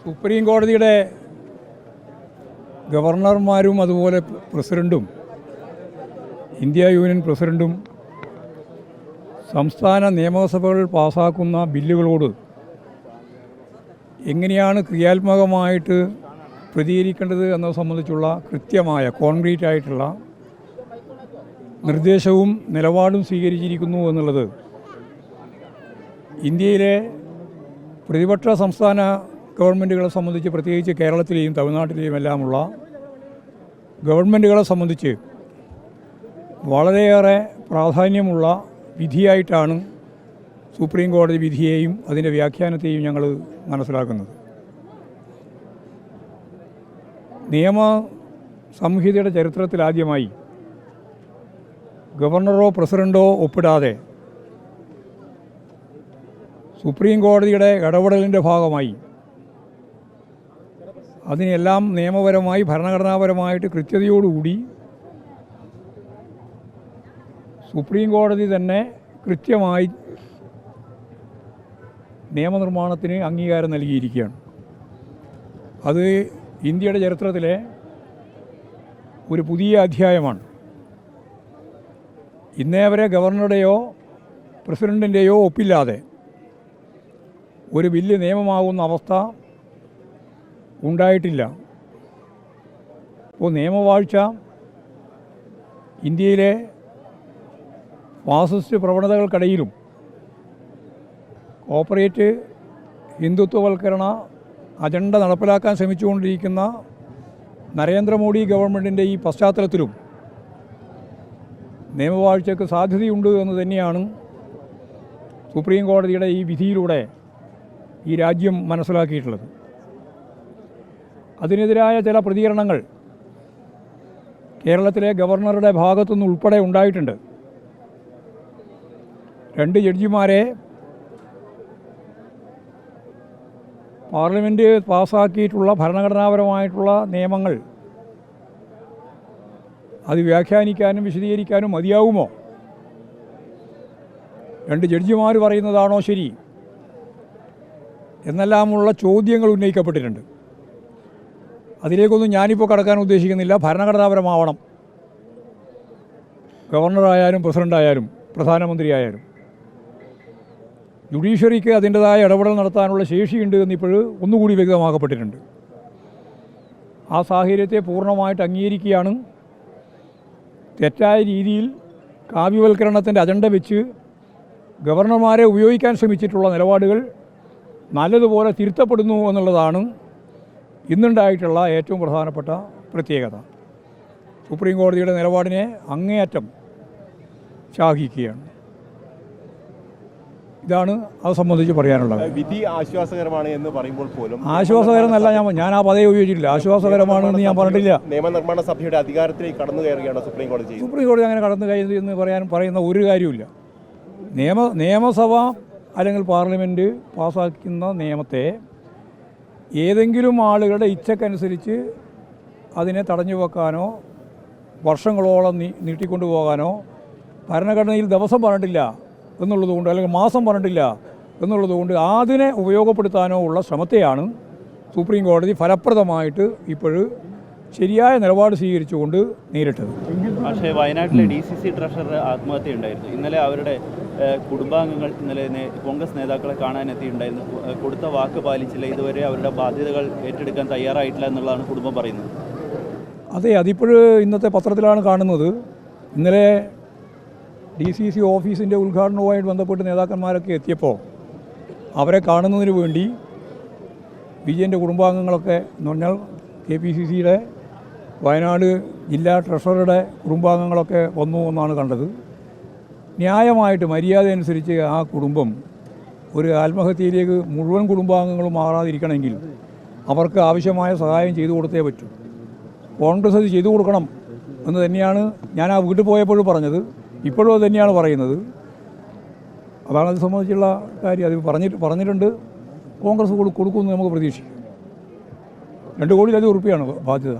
Supreme കോടതിയുടെ ഗവർണർമാരും അതുപോലെ പ്രസിഡന്റും ഇന്ത്യ യൂണിയൻ പ്രസിഡന്റും സംസ്ഥാന നിയമസഭകൾ പാസാക്കുന്ന ബില്ലുകളോട് എങ്ങനെയാണ് ക്രിയാത്മകമായിട്ട് പ്രതികരിക്കേണ്ടത് എന്നത് സംബന്ധിച്ചുള്ള കൃത്യമായ കോൺക്രീറ്റ് ആയിട്ടുള്ള നിർദ്ദേശവും നിലപാടും സ്വീകരിച്ചിരിക്കുന്നു എന്നുള്ളത് ഇന്ത്യയിലെ പ്രതിപക്ഷ സംസ്ഥാന ഗവൺമെന്റുകളെ സംബന്ധിച്ച് പ്രത്യേകിച്ച് കേരളത്തിലെയും തമിഴ്നാട്ടിലെയും എല്ലാമുള്ള ഗവൺമെന്റുകളെ സംബന്ധിച്ച് വളരെയേറെ പ്രാധാന്യമുള്ള വിധിയായിട്ടാണ് സുപ്രീം കോടതി വിധിയെയും അതിന്റെ വ്യാഖ്യാനത്തെയും ഞങ്ങൾ മനസ്സിലാക്കുന്നത്. നിയമ സംഹിതയുടെ ചരിത്രത്തിലാദ്യമായി ഗവർണറോ പ്രസിഡന്റോ ഒപ്പിടാതെ സുപ്രീം കോടതിയുടെ ഇടപെടലിന്റെ ഭാഗമായി അതിനെല്ലാം നിയമപരമായി ഭരണഘടനാപരമായിട്ട് കൃത്യതയോടുകൂടി സുപ്രീം കോടതി തന്നെ കൃത്യമായി നിയമനിർമ്മാണത്തിന് അംഗീകാരം നൽകിയിരിക്കുകയാണ്. അത് ഇന്ത്യയുടെ ചരിത്രത്തിലെ ഒരു പുതിയ അധ്യായമാണ്. ഇന്നേ വരെ ഗവർണറുടെയോ പ്രസിഡന്റിന്റെയോ ഒപ്പില്ലാതെ ഒരു ബില്ല് നിയമമാകുന്ന അവസ്ഥ ഉണ്ടായിട്ടില്ല. ഇപ്പോൾ നിയമവാഴ്ച ഇന്ത്യയിലെ ഫാസിസ്റ്റ് പ്രവണതകൾക്കിടയിലും കോപ്പറേറ്റ് ഹിന്ദുത്വവൽക്കരണ അജണ്ട നടപ്പിലാക്കാൻ ശ്രമിച്ചുകൊണ്ടിരിക്കുന്ന നരേന്ദ്രമോദി ഗവൺമെന്റിന്റെ ഈ പശ്ചാത്തലത്തിലും നിയമവാഴ്ചയ്ക്ക് സാധ്യതയുണ്ട് എന്ന് തന്നെയാണ് സുപ്രീം കോടതിയുടെ ഈ വിധിയിലൂടെ ഈ രാജ്യം മനസ്സിലാക്കിയിട്ടുള്ളത്. അതിനെതിരായ ചില പ്രതികരണങ്ങൾ കേരളത്തിലെ ഗവർണറുടെ ഭാഗത്തുനിന്ന് ഉൾപ്പെടെ ഉണ്ടായിട്ടുണ്ട്. രണ്ട് ജഡ്ജിമാരെ പാർലമെന്റ് പാസ്സാക്കിയിട്ടുള്ള ഭരണഘടനാപരമായിട്ടുള്ള നിയമങ്ങൾ അത് വ്യാഖ്യാനിക്കാനും വിശദീകരിക്കാനും മതിയാവുമോ? രണ്ട് ജഡ്ജിമാർ പറയുന്നതാണോ ശരി? എന്നെല്ലാമുള്ള ചോദ്യങ്ങൾ ഉന്നയിക്കപ്പെട്ടിട്ടുണ്ട്. അതിലേക്കൊന്നും ഞാനിപ്പോൾ കടക്കാൻ ഉദ്ദേശിക്കുന്നില്ല. ഭരണഘടനാപരമാവണം. ഗവർണറായാലും പ്രസിഡന്റായാലും പ്രധാനമന്ത്രിയായാലും. ജുഡീഷ്യറിക്ക് അതിന്റെതായ ഇടപെടൽ നടത്താനുള്ള ശേഷിയുണ്ട് എന്നിപ്പോൾ ഒന്നുകൂടി വ്യക്തമാക്കപ്പെട്ടിട്ടുണ്ട്. ആ സാഹചര്യത്തെ പൂർണമായിട്ട് അംഗീകരിക്കുകയാണ്. തെറ്റായ രീതിയിൽ കാവ്യവൽക്കരണത്തിന്റെ അജണ്ട വെച്ച് ഗവർണർമാരെ ഉപയോഗിക്കാൻ ശ്രമിച്ചിട്ടുള്ള നിലപാടുകൾ നല്ലതുപോലെ തിരുത്തപ്പെടുന്നു എന്നുള്ളതാണ് ഇന്നുണ്ടായിട്ടുള്ള ഏറ്റവും പ്രധാനപ്പെട്ട പ്രത്യേകത. സുപ്രീം കോടതിയുടെ നിലപാടിനെ അങ്ങേയറ്റം ശാഖിക്കുകയാണ്. ഇതാണ് അത് സംബന്ധിച്ച് പറയാനുള്ളത്. വിധി ആശ്വാസകരമാണ് എന്ന് പറയുമ്പോൾ പോലും ആശ്വാസകരമെന്നല്ല ഞാൻ ഞാൻ ആ പദവി ഉപയോഗിച്ചിട്ടില്ല. ആശ്വാസകരമാണെന്ന് ഞാൻ പറഞ്ഞിട്ടില്ല. നിയമനിർമ്മാണ സഭയുടെ അധികാരത്തിലേക്ക് കടന്നു കയറുകയാണ് സുപ്രീം കോടതി സുപ്രീം കോടതി അങ്ങനെ കടന്നു കഴിയുന്നത് എന്ന് പറയാൻ പറയുന്ന ഒരു കാര്യമില്ല നിയമ നിയമസഭ അല്ലെങ്കിൽ പാർലമെന്റ് പാസ്സാക്കുന്ന നിയമത്തെ ഏതെങ്കിലും ആളുകളുടെ ഇച്ഛക്കനുസരിച്ച് അതിനെ തടഞ്ഞു വെക്കാനോ വർഷങ്ങളോളം നീ നീട്ടിക്കൊണ്ടു പോകാനോ ഭരണഘടനയിൽ ദിവസം പറഞ്ഞിട്ടില്ല എന്നുള്ളതുകൊണ്ട് അല്ലെങ്കിൽ മാസം പറഞ്ഞിട്ടില്ല എന്നുള്ളതുകൊണ്ട് അതിനെ ഉപയോഗപ്പെടുത്താനോ ഉള്ള ശ്രമത്തെയാണ് സുപ്രീം കോടതി ഫലപ്രദമായിട്ട് ഇപ്പോൾ ശരിയായ നിലപാട് സ്വീകരിച്ചുകൊണ്ട് നേരിട്ടത്. പക്ഷേ വയനാട്ടിലെ ഡി സി സി ട്രഷറർ ആത്മഹത്യ ഉണ്ടായിരുന്നു ഇന്നലെ അവരുടെ കുടുംബാംഗങ്ങൾ ഇന്നലെ കോൺഗ്രസ് നേതാക്കളെ കാണാനെത്തിയിട്ടുണ്ടായിരുന്നു. കൊടുത്ത വാക്ക് പാലിച്ചില്ല. ഇതുവരെ അവരുടെ ബാധ്യതകൾ ഏറ്റെടുക്കാൻ തയ്യാറായിട്ടില്ല എന്നുള്ളതാണ് കുടുംബം പറയുന്നത്. അതെ അതിപ്പോൾ ഇന്നത്തെ പത്രത്തിലാണ് കാണുന്നത്. ഇന്നലെ ഡി സി സി ഓഫീസിന്റെ ഉദ്ഘാടനവുമായിട്ട് ബന്ധപ്പെട്ട് നേതാക്കന്മാരൊക്കെ എത്തിയപ്പോൾ അവരെ കാണുന്നതിന് വേണ്ടി ബി വിജയന്റെ കുടുംബാംഗങ്ങളൊക്കെ എന്ന് പറഞ്ഞാൽ കെ പി സി സിയുടെ വയനാട് ജില്ലാ ട്രഷററുടെ കുടുംബാംഗങ്ങളൊക്കെ വന്നു എന്നാണ് കണ്ടത്. ന്യായമായിട്ട് മര്യാദ അനുസരിച്ച് ആ കുടുംബം ഒരു ആത്മഹത്യയിലേക്ക് മുഴുവൻ കുടുംബാംഗങ്ങളും മാറാതിരിക്കണമെങ്കിൽ അവർക്ക് ആവശ്യമായ സഹായം ചെയ്തു കൊടുത്തേ പറ്റൂ. കോൺഗ്രസ് അത് ചെയ്തു കൊടുക്കണം എന്ന് തന്നെയാണ് ഞാൻ ആ വീട്ടിൽ പോയപ്പോഴും പറഞ്ഞത്. ഇപ്പോഴും അത് തന്നെയാണ് പറയുന്നത്. അതാണ് അത് സംബന്ധിച്ചുള്ള കാര്യം. അത് പറഞ്ഞിട്ട് പറഞ്ഞിട്ടുണ്ട്. കോൺഗ്രസ് കൊടുക്കുമെന്ന് നമുക്ക് പ്രതീക്ഷിക്കും. രണ്ട് കോടിയിലധികം ഉറുപ്പിയാണ് ബാധ്യത.